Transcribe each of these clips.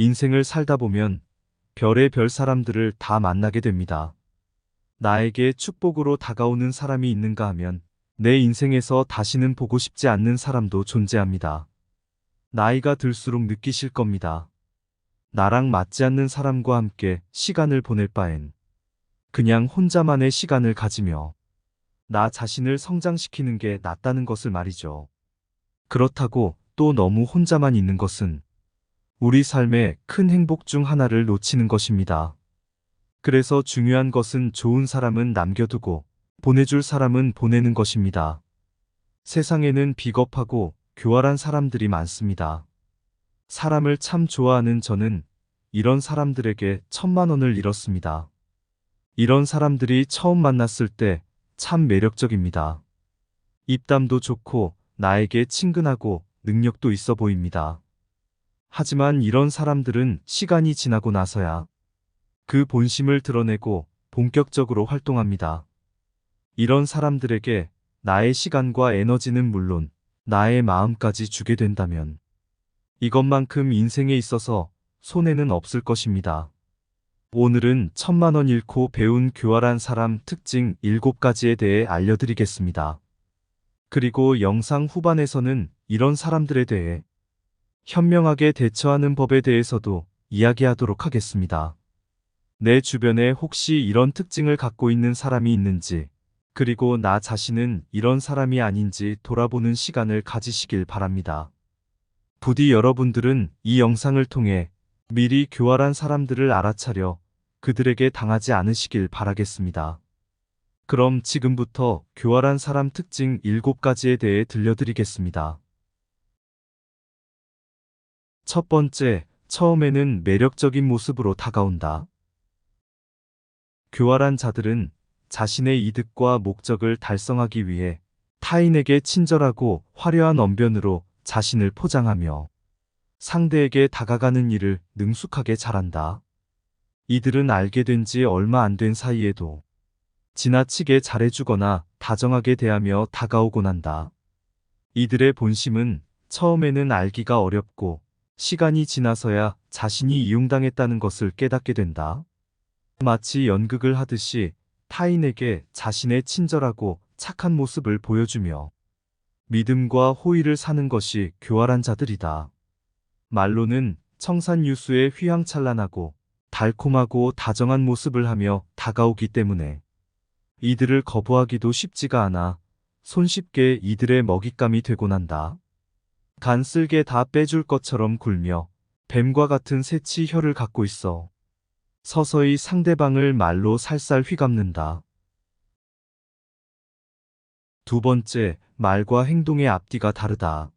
인생을 살다 보면 별의 별 사람들을 다 만나게 됩니다. 나에게 축복으로 다가오는 사람이 있는가 하면 내 인생에서 다시는 보고 싶지 않는 사람도 존재합니다. 나이가 들수록 느끼실 겁니다. 나랑 맞지 않는 사람과 함께 시간을 보낼 바엔 그냥 혼자만의 시간을 가지며 나 자신을 성장시키는 게 낫다는 것을 말이죠. 그렇다고 또 너무 혼자만 있는 것은 우리 삶의 큰 행복 중 하나를 놓치는 것입니다. 그래서 중요한 것은 좋은 사람은 남겨두고 보내줄 사람은 보내는 것입니다. 세상에는 비겁하고 교활한 사람들이 많습니다. 사람을 참 좋아하는 저는 이런 사람들에게 천만 원을 잃었습니다. 이런 사람들이 처음 만났을 때 참 매력적입니다. 입담도 좋고 나에게 친근하고 능력도 있어 보입니다. 하지만 이런 사람들은 시간이 지나고 나서야 그 본심을 드러내고 본격적으로 활동합니다. 이런 사람들에게 나의 시간과 에너지는 물론 나의 마음까지 주게 된다면 이것만큼 인생에 있어서 손해는 없을 것입니다. 오늘은 천만 원 잃고 배운 교활한 사람 특징 7가지에 대해 알려드리겠습니다. 그리고 영상 후반에서는 이런 사람들에 대해 현명하게 대처하는 법에 대해서도 이야기하도록 하겠습니다. 내 주변에 혹시 이런 특징을 갖고 있는 사람이 있는지, 그리고 나 자신은 이런 사람이 아닌지 돌아보는 시간을 가지시길 바랍니다. 부디 여러분들은 이 영상을 통해 미리 교활한 사람들을 알아차려 그들에게 당하지 않으시길 바라겠습니다. 그럼 지금부터 교활한 사람 특징 7가지에 대해 들려드리겠습니다. 첫 번째, 처음에는 매력적인 모습으로 다가온다. 교활한 자들은 자신의 이득과 목적을 달성하기 위해 타인에게 친절하고 화려한 언변으로 자신을 포장하며 상대에게 다가가는 일을 능숙하게 잘한다. 이들은 알게 된 지 얼마 안 된 사이에도 지나치게 잘해주거나 다정하게 대하며 다가오곤 한다. 이들의 본심은 처음에는 알기가 어렵고 시간이 지나서야 자신이 이용당했다는 것을 깨닫게 된다. 마치 연극을 하듯이 타인에게 자신의 친절하고 착한 모습을 보여주며 믿음과 호의를 사는 것이 교활한 자들이다. 말로는 청산 유수의 휘황찬란하고 달콤하고 다정한 모습을 하며 다가오기 때문에 이들을 거부하기도 쉽지가 않아 손쉽게 이들의 먹잇감이 되곤 한다. 간쓸게 다 빼줄 것처럼 굴며 뱀과 같은 새치 혀를 갖고 있어 서서히 상대방을 말로 살살 휘감는다. 두 번째, 말과 행동의 앞뒤가 다르다.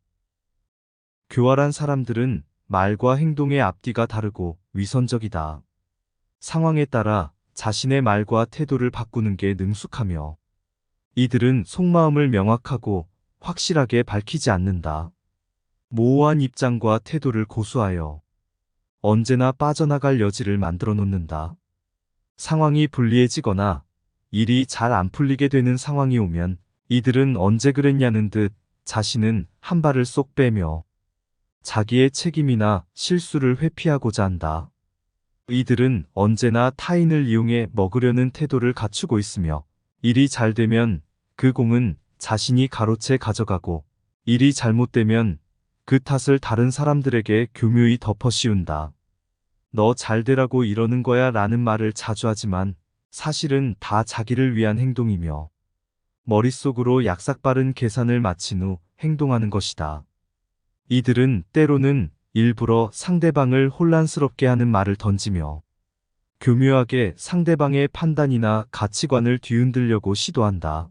교활한 사람들은 말과 행동의 앞뒤가 다르고 위선적이다. 상황에 따라 자신의 말과 태도를 바꾸는 게 능숙하며 이들은 속마음을 명확하고 확실하게 밝히지 않는다. 모호한 입장과 태도를 고수하여 언제나 빠져나갈 여지를 만들어 놓는다. 상황이 불리해지거나 일이 잘 안 풀리게 되는 상황이 오면 이들은 언제 그랬냐는 듯 자신은 한 발을 쏙 빼며 자기의 책임이나 실수를 회피하고자 한다. 이들은 언제나 타인을 이용해 먹으려는 태도를 갖추고 있으며 일이 잘 되면 그 공은 자신이 가로채 가져가고 일이 잘못되면 그 탓을 다른 사람들에게 교묘히 덮어 씌운다. 너 잘되라고 이러는 거야 라는 말을 자주 하지만 사실은 다 자기를 위한 행동이며 머릿속으로 약삭빠른 계산을 마친 후 행동하는 것이다. 이들은 때로는 일부러 상대방을 혼란스럽게 하는 말을 던지며 교묘하게 상대방의 판단이나 가치관을 뒤흔들려고 시도한다.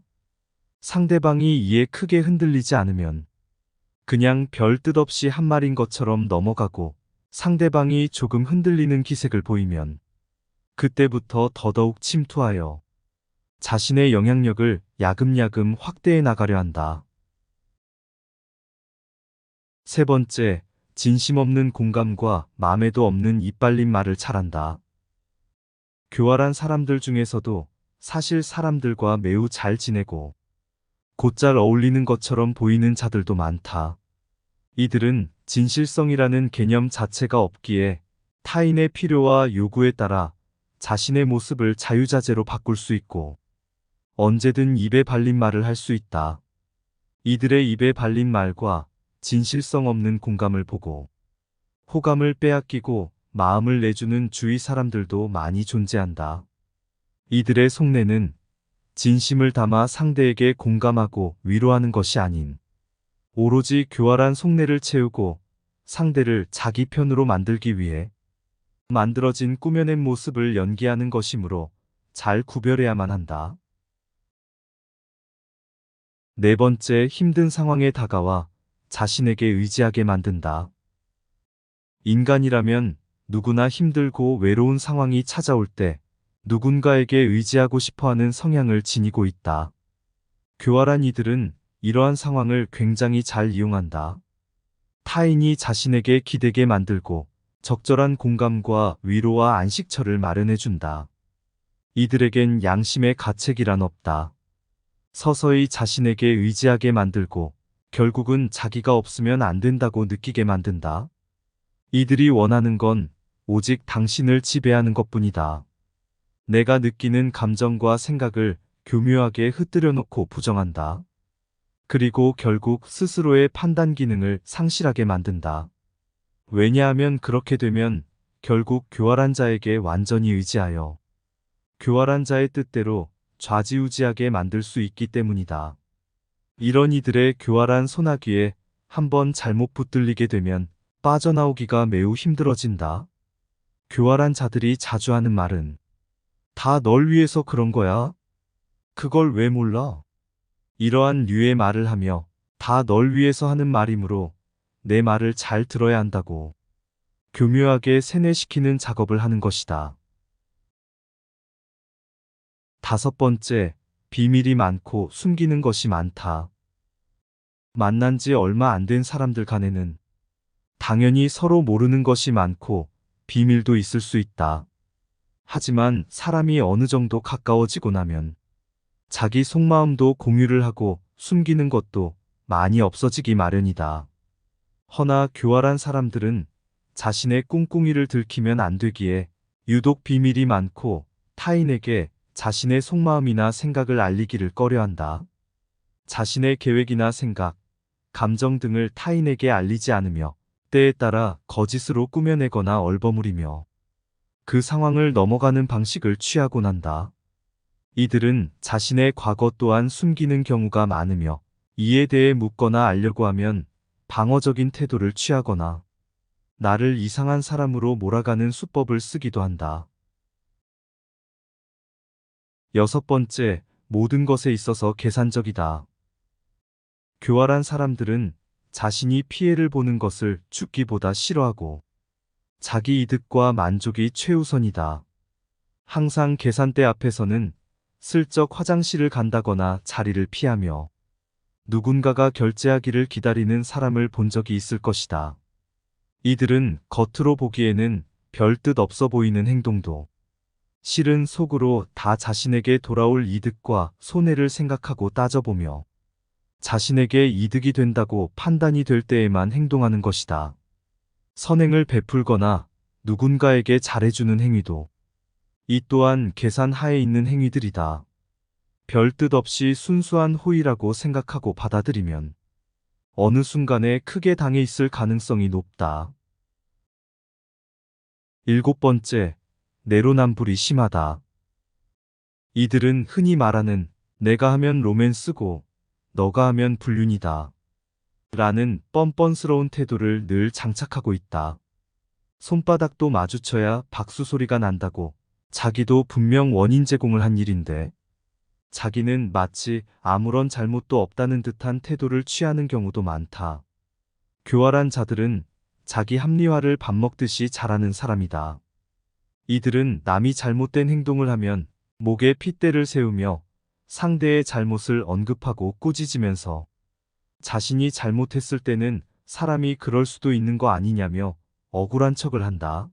상대방이 이에 크게 흔들리지 않으면 그냥 별뜻 없이 한 말인 것처럼 넘어가고 상대방이 조금 흔들리는 기색을 보이면 그때부터 더더욱 침투하여 자신의 영향력을 야금야금 확대해 나가려 한다. 세 번째, 진심 없는 공감과 마음에도 없는 이빨린 말을 잘한다. 교활한 사람들 중에서도 사실 사람들과 매우 잘 지내고 곧잘 어울리는 것처럼 보이는 자들도 많다. 이들은 진실성이라는 개념 자체가 없기에 타인의 필요와 요구에 따라 자신의 모습을 자유자재로 바꿀 수 있고 언제든 입에 발린 말을 할 수 있다. 이들의 입에 발린 말과 진실성 없는 공감을 보고 호감을 빼앗기고 마음을 내주는 주위 사람들도 많이 존재한다. 이들의 속내는 진심을 담아 상대에게 공감하고 위로하는 것이 아닌 오로지 교활한 속내를 채우고 상대를 자기 편으로 만들기 위해 만들어진 꾸며낸 모습을 연기하는 것이므로 잘 구별해야만 한다. 네 번째, 힘든 상황에 다가와 자신에게 의지하게 만든다. 인간이라면 누구나 힘들고 외로운 상황이 찾아올 때 누군가에게 의지하고 싶어 하는 성향을 지니고 있다. 교활한 이들은 이러한 상황을 굉장히 잘 이용한다. 타인이 자신에게 기대게 만들고 적절한 공감과 위로와 안식처를 마련해준다. 이들에겐 양심의 가책이란 없다. 서서히 자신에게 의지하게 만들고 결국은 자기가 없으면 안 된다고 느끼게 만든다. 이들이 원하는 건 오직 당신을 지배하는 것 뿐이다. 내가 느끼는 감정과 생각을 교묘하게 흩뜨려 놓고 부정한다. 그리고 결국 스스로의 판단 기능을 상실하게 만든다. 왜냐하면 그렇게 되면 결국 교활한 자에게 완전히 의지하여 교활한 자의 뜻대로 좌지우지하게 만들 수 있기 때문이다. 이런 이들의 교활한 소나기에 한번 잘못 붙들리게 되면 빠져나오기가 매우 힘들어진다. 교활한 자들이 자주 하는 말은 다 널 위해서 그런 거야. 그걸 왜 몰라? 이러한 류의 말을 하며 다 널 위해서 하는 말이므로 내 말을 잘 들어야 한다고 교묘하게 세뇌시키는 작업을 하는 것이다. 다섯 번째, 비밀이 많고 숨기는 것이 많다. 만난 지 얼마 안 된 사람들 간에는 당연히 서로 모르는 것이 많고 비밀도 있을 수 있다. 하지만 사람이 어느 정도 가까워지고 나면 자기 속마음도 공유를 하고 숨기는 것도 많이 없어지기 마련이다. 허나 교활한 사람들은 자신의 꿍꿍이를 들키면 안 되기에 유독 비밀이 많고 타인에게 자신의 속마음이나 생각을 알리기를 꺼려한다. 자신의 계획이나 생각, 감정 등을 타인에게 알리지 않으며 때에 따라 거짓으로 꾸며내거나 얼버무리며 그 상황을 넘어가는 방식을 취하곤 한다. 이들은 자신의 과거 또한 숨기는 경우가 많으며 이에 대해 묻거나 알려고 하면 방어적인 태도를 취하거나 나를 이상한 사람으로 몰아가는 수법을 쓰기도 한다. 여섯 번째, 모든 것에 있어서 계산적이다. 교활한 사람들은 자신이 피해를 보는 것을 죽기보다 싫어하고 자기 이득과 만족이 최우선이다. 항상 계산대 앞에서는 슬쩍 화장실을 간다거나 자리를 피하며 누군가가 결제하기를 기다리는 사람을 본 적이 있을 것이다. 이들은 겉으로 보기에는 별 뜻 없어 보이는 행동도 실은 속으로 다 자신에게 돌아올 이득과 손해를 생각하고 따져보며 자신에게 이득이 된다고 판단이 될 때에만 행동하는 것이다. 선행을 베풀거나 누군가에게 잘해주는 행위도 이 또한 계산 하에 있는 행위들이다. 별 뜻 없이 순수한 호의라고 생각하고 받아들이면 어느 순간에 크게 당해 있을 가능성이 높다. 일곱 번째, 내로남불이 심하다. 이들은 흔히 말하는 내가 하면 로맨스고 너가 하면 불륜이다. 라는 뻔뻔스러운 태도를 늘 장착하고 있다. 손바닥도 마주쳐야 박수 소리가 난다고 자기도 분명 원인 제공을 한 일인데 자기는 마치 아무런 잘못도 없다는 듯한 태도를 취하는 경우도 많다. 교활한 자들은 자기 합리화를 밥 먹듯이 잘하는 사람이다. 이들은 남이 잘못된 행동을 하면 목에 핏대를 세우며 상대의 잘못을 언급하고 꾸짖으면서 자신이 잘못했을 때는 사람이 그럴 수도 있는 거 아니냐며 억울한 척을 한다.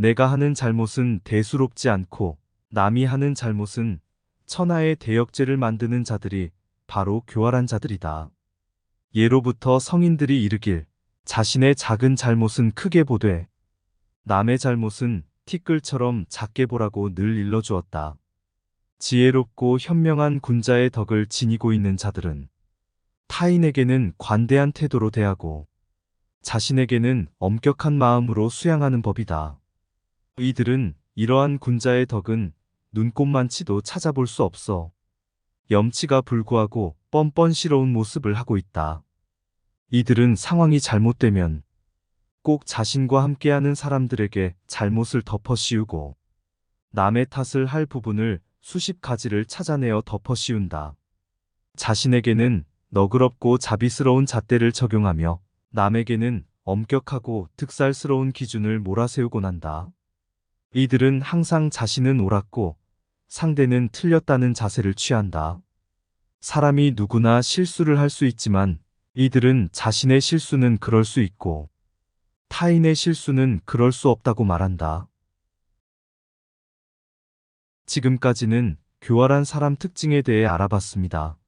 내가 하는 잘못은 대수롭지 않고 남이 하는 잘못은 천하의 대역죄를 만드는 자들이 바로 교활한 자들이다. 예로부터 성인들이 이르길 자신의 작은 잘못은 크게 보되 남의 잘못은 티끌처럼 작게 보라고 늘 일러주었다. 지혜롭고 현명한 군자의 덕을 지니고 있는 자들은 타인에게는 관대한 태도로 대하고 자신에게는 엄격한 마음으로 수양하는 법이다. 이들은 이러한 군자의 덕은 눈꼽만치도 찾아볼 수 없어 염치가 불구하고 뻔뻔스러운 모습을 하고 있다. 이들은 상황이 잘못되면 꼭 자신과 함께하는 사람들에게 잘못을 덮어 씌우고 남의 탓을 할 부분을 수십 가지를 찾아내어 덮어 씌운다. 자신에게는 너그럽고 자비스러운 잣대를 적용하며 남에게는 엄격하고 득살스러운 기준을 몰아세우곤 한다. 이들은 항상 자신은 옳았고 상대는 틀렸다는 자세를 취한다. 사람이 누구나 실수를 할 수 있지만 이들은 자신의 실수는 그럴 수 있고 타인의 실수는 그럴 수 없다고 말한다. 지금까지는 교활한 사람 특징에 대해 알아봤습니다.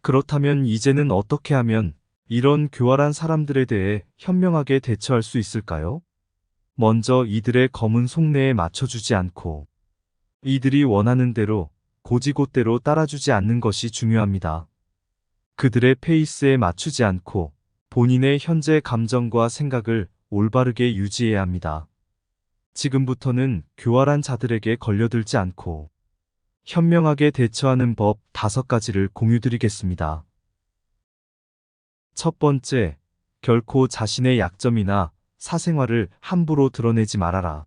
그렇다면 이제는 어떻게 하면 이런 교활한 사람들에 대해 현명하게 대처할 수 있을까요? 먼저 이들의 검은 속내에 맞춰주지 않고 이들이 원하는 대로 고지곳대로 따라주지 않는 것이 중요합니다. 그들의 페이스에 맞추지 않고 본인의 현재 감정과 생각을 올바르게 유지해야 합니다. 지금부터는 교활한 자들에게 걸려들지 않고 현명하게 대처하는 법 다섯 가지를 공유드리겠습니다. 첫 번째, 결코 자신의 약점이나 사생활을 함부로 드러내지 말아라.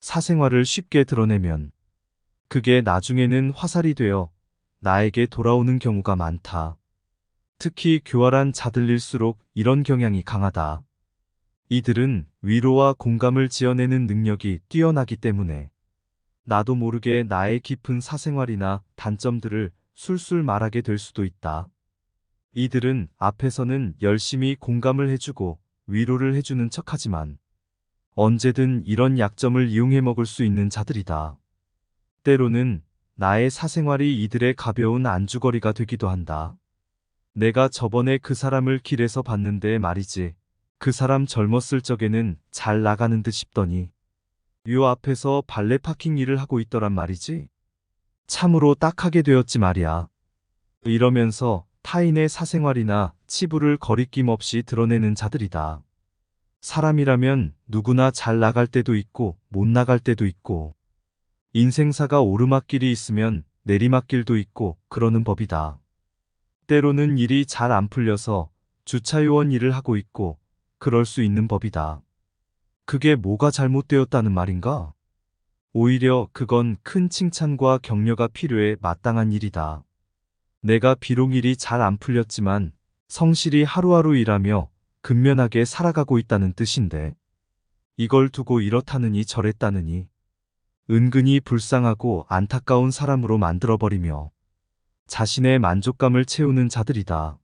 사생활을 쉽게 드러내면 그게 나중에는 화살이 되어 나에게 돌아오는 경우가 많다. 특히 교활한 자들일수록 이런 경향이 강하다. 이들은 위로와 공감을 지어내는 능력이 뛰어나기 때문에 나도 모르게 나의 깊은 사생활이나 단점들을 술술 말하게 될 수도 있다. 이들은 앞에서는 열심히 공감을 해주고 위로를 해주는 척하지만 언제든 이런 약점을 이용해 먹을 수 있는 자들이다. 때로는 나의 사생활이 이들의 가벼운 안주거리가 되기도 한다. 내가 저번에 그 사람을 길에서 봤는데 말이지. 그 사람 젊었을 적에는 잘 나가는 듯 싶더니 요 앞에서 발레 파킹 일을 하고 있더란 말이지. 참으로 딱하게 되었지 말이야. 이러면서 타인의 사생활이나 치부를 거리낌 없이 드러내는 자들이다. 사람이라면 누구나 잘 나갈 때도 있고 못 나갈 때도 있고 인생사가 오르막길이 있으면 내리막길도 있고 그러는 법이다. 때로는 일이 잘 안 풀려서 주차요원 일을 하고 있고 그럴 수 있는 법이다. 그게 뭐가 잘못되었다는 말인가? 오히려 그건 큰 칭찬과 격려가 필요해 마땅한 일이다. 내가 비록 일이 잘 안 풀렸지만 성실히 하루하루 일하며 근면하게 살아가고 있다는 뜻인데 이걸 두고 이렇다느니 저랬다느니 은근히 불쌍하고 안타까운 사람으로 만들어버리며 자신의 만족감을 채우는 자들이다.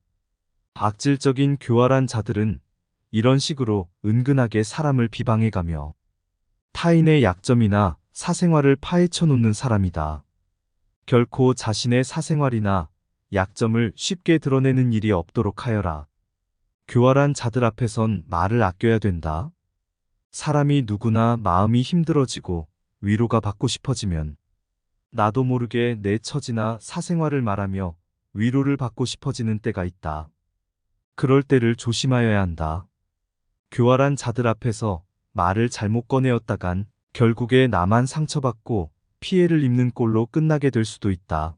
악질적인 교활한 자들은 이런 식으로 은근하게 사람을 비방해가며 타인의 약점이나 사생활을 파헤쳐 놓는 사람이다. 결코 자신의 사생활이나 약점을 쉽게 드러내는 일이 없도록 하여라. 교활한 자들 앞에선 말을 아껴야 된다. 사람이 누구나 마음이 힘들어지고 위로가 받고 싶어지면 나도 모르게 내 처지나 사생활을 말하며 위로를 받고 싶어지는 때가 있다. 그럴 때를 조심하여야 한다. 교활한 자들 앞에서 말을 잘못 꺼내었다간 결국에 나만 상처받고 피해를 입는 꼴로 끝나게 될 수도 있다.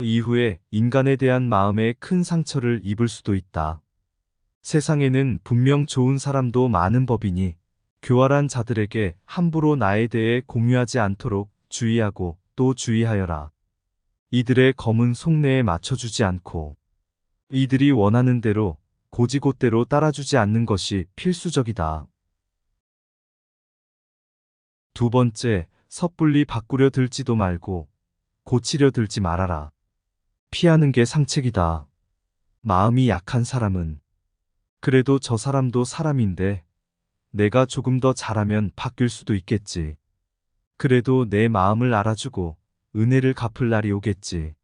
이후에 인간에 대한 마음에 큰 상처를 입을 수도 있다. 세상에는 분명 좋은 사람도 많은 법이니 교활한 자들에게 함부로 나에 대해 공유하지 않도록 주의하고 또 주의하여라. 이들의 검은 속내에 맞춰주지 않고 이들이 원하는 대로 고지곳대로 따라주지 않는 것이 필수적이다. 두 번째, 섣불리 바꾸려 들지도 말고 고치려 들지 말아라. 피하는 게 상책이다. 마음이 약한 사람은 그래도 저 사람도 사람인데 내가 조금 더 잘하면 바뀔 수도 있겠지. 그래도 내 마음을 알아주고 은혜를 갚을 날이 오겠지.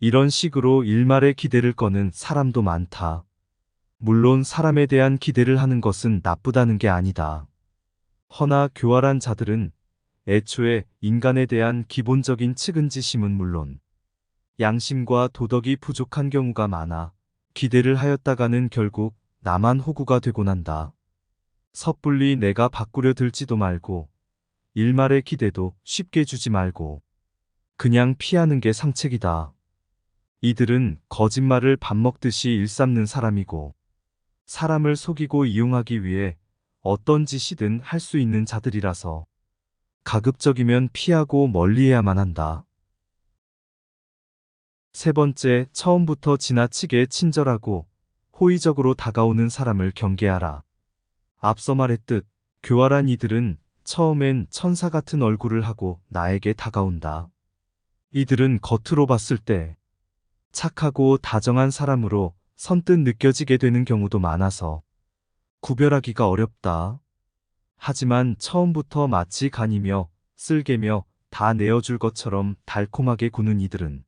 이런 식으로 일말의 기대를 거는 사람도 많다. 물론 사람에 대한 기대를 하는 것은 나쁘다는 게 아니다. 허나 교활한 자들은 애초에 인간에 대한 기본적인 측은지심은 물론 양심과 도덕이 부족한 경우가 많아 기대를 하였다가는 결국 나만 호구가 되고 난다. 섣불리 내가 바꾸려 들지도 말고 일말의 기대도 쉽게 주지 말고 그냥 피하는 게 상책이다. 이들은 거짓말을 밥 먹듯이 일삼는 사람이고 사람을 속이고 이용하기 위해 어떤 짓이든 할 수 있는 자들이라서 가급적이면 피하고 멀리해야만 한다. 세 번째, 처음부터 지나치게 친절하고 호의적으로 다가오는 사람을 경계하라. 앞서 말했듯 교활한 이들은 처음엔 천사 같은 얼굴을 하고 나에게 다가온다. 이들은 겉으로 봤을 때 착하고 다정한 사람으로 선뜻 느껴지게 되는 경우도 많아서 구별하기가 어렵다. 하지만 처음부터 마치 간이며 쓸개며 다 내어줄 것처럼 달콤하게 구는 이들은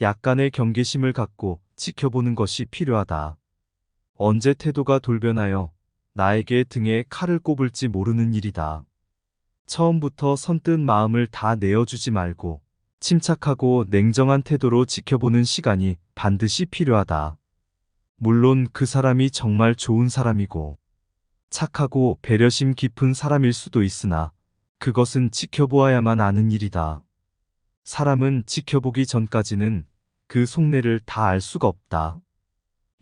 약간의 경계심을 갖고 지켜보는 것이 필요하다. 언제 태도가 돌변하여 나에게 등에 칼을 꼽을지 모르는 일이다. 처음부터 선뜻 마음을 다 내어주지 말고 침착하고 냉정한 태도로 지켜보는 시간이 반드시 필요하다. 물론 그 사람이 정말 좋은 사람이고 착하고 배려심 깊은 사람일 수도 있으나 그것은 지켜보아야만 아는 일이다. 사람은 지켜보기 전까지는 그 속내를 다 알 수가 없다.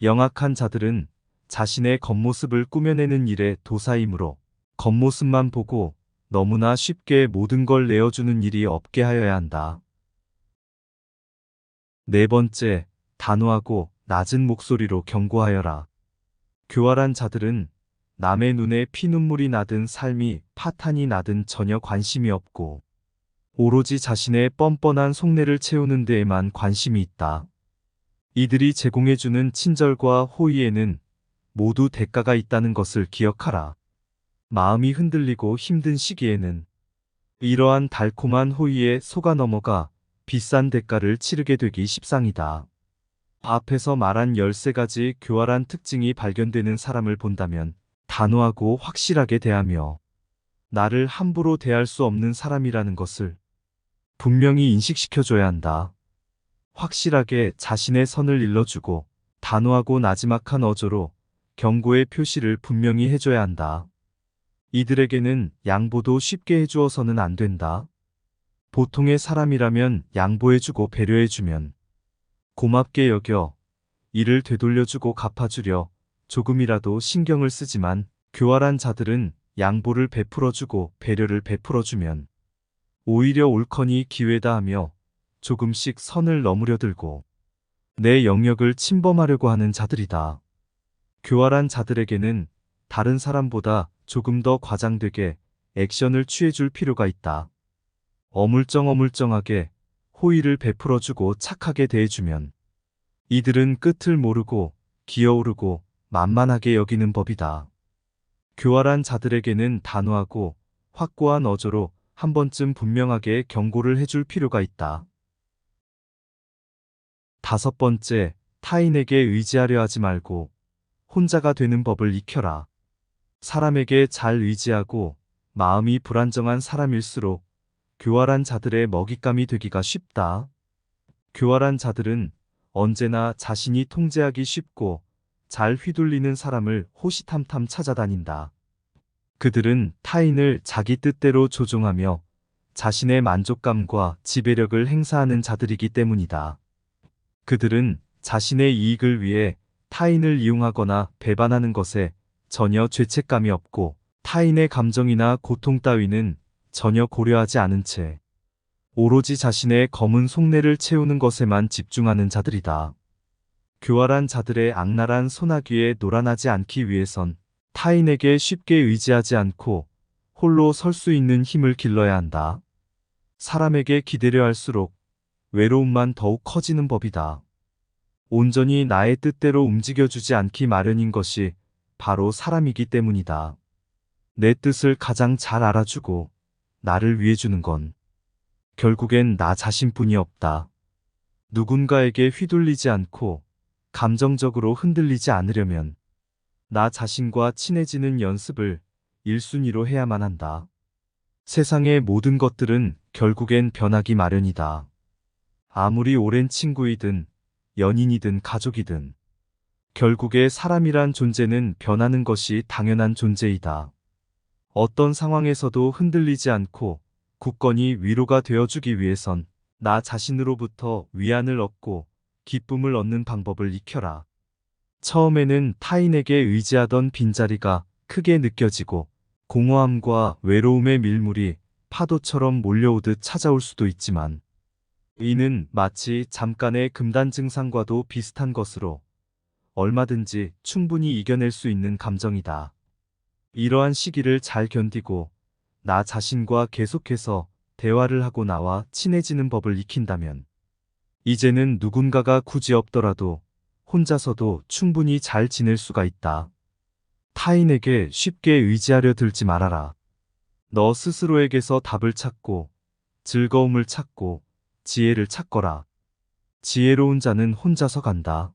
영악한 자들은 자신의 겉모습을 꾸며내는 일에 도사이므로 겉모습만 보고 너무나 쉽게 모든 걸 내어주는 일이 없게 하여야 한다. 네 번째, 단호하고 낮은 목소리로 경고하여라. 교활한 자들은 남의 눈에 피눈물이 나든 삶이 파탄이 나든 전혀 관심이 없고 오로지 자신의 뻔뻔한 속내를 채우는 데에만 관심이 있다. 이들이 제공해주는 친절과 호의에는 모두 대가가 있다는 것을 기억하라. 마음이 흔들리고 힘든 시기에는 이러한 달콤한 호의에 속아 넘어가 비싼 대가를 치르게 되기 십상이다. 앞에서 말한 13가지 교활한 특징이 발견되는 사람을 본다면 단호하고 확실하게 대하며 나를 함부로 대할 수 없는 사람이라는 것을 분명히 인식시켜줘야 한다. 확실하게 자신의 선을 일러주고 단호하고 나지막한 어조로 경고의 표시를 분명히 해줘야 한다. 이들에게는 양보도 쉽게 해주어서는 안 된다. 보통의 사람이라면 양보해주고 배려해주면 고맙게 여겨 이를 되돌려주고 갚아주려 조금이라도 신경을 쓰지만 교활한 자들은 양보를 베풀어주고 배려를 베풀어주면 오히려 옳거니 기회다 하며 조금씩 선을 넘으려 들고 내 영역을 침범하려고 하는 자들이다. 교활한 자들에게는 다른 사람보다 조금 더 과장되게 액션을 취해줄 필요가 있다. 어물쩡어물쩡하게 호의를 베풀어주고 착하게 대해주면 이들은 끝을 모르고 기어오르고 만만하게 여기는 법이다. 교활한 자들에게는 단호하고 확고한 어조로 한 번쯤 분명하게 경고를 해줄 필요가 있다. 다섯 번째, 타인에게 의지하려 하지 말고 혼자가 되는 법을 익혀라. 사람에게 잘 의지하고 마음이 불안정한 사람일수록 교활한 자들의 먹잇감이 되기가 쉽다. 교활한 자들은 언제나 자신이 통제하기 쉽고 잘 휘둘리는 사람을 호시탐탐 찾아다닌다. 그들은 타인을 자기 뜻대로 조종하며 자신의 만족감과 지배력을 행사하는 자들이기 때문이다. 그들은 자신의 이익을 위해 타인을 이용하거나 배반하는 것에 전혀 죄책감이 없고 타인의 감정이나 고통 따위는 전혀 고려하지 않은 채 오로지 자신의 검은 속내를 채우는 것에만 집중하는 자들이다. 교활한 자들의 악랄한 소나기에 놀아나지 않기 위해선 타인에게 쉽게 의지하지 않고 홀로 설 수 있는 힘을 길러야 한다. 사람에게 기대려 할수록 외로움만 더욱 커지는 법이다. 온전히 나의 뜻대로 움직여주지 않기 마련인 것이 바로 사람이기 때문이다. 내 뜻을 가장 잘 알아주고 나를 위해주는 건 결국엔 나 자신뿐이 없다. 누군가에게 휘둘리지 않고 감정적으로 흔들리지 않으려면 나 자신과 친해지는 연습을 1순위로 해야만 한다. 세상의 모든 것들은 결국엔 변하기 마련이다. 아무리 오랜 친구이든 연인이든 가족이든 결국에 사람이란 존재는 변하는 것이 당연한 존재이다. 어떤 상황에서도 흔들리지 않고 굳건히 위로가 되어주기 위해선 나 자신으로부터 위안을 얻고 기쁨을 얻는 방법을 익혀라. 처음에는 타인에게 의지하던 빈자리가 크게 느껴지고 공허함과 외로움의 밀물이 파도처럼 몰려오듯 찾아올 수도 있지만 이는 마치 잠깐의 금단 증상과도 비슷한 것으로 얼마든지 충분히 이겨낼 수 있는 감정이다. 이러한 시기를 잘 견디고 나 자신과 계속해서 대화를 하고 나와 친해지는 법을 익힌다면 이제는 누군가가 굳이 없더라도 혼자서도 충분히 잘 지낼 수가 있다. 타인에게 쉽게 의지하려 들지 말아라. 너 스스로에게서 답을 찾고 즐거움을 찾고 지혜를 찾거라. 지혜로운 자는 혼자서 간다.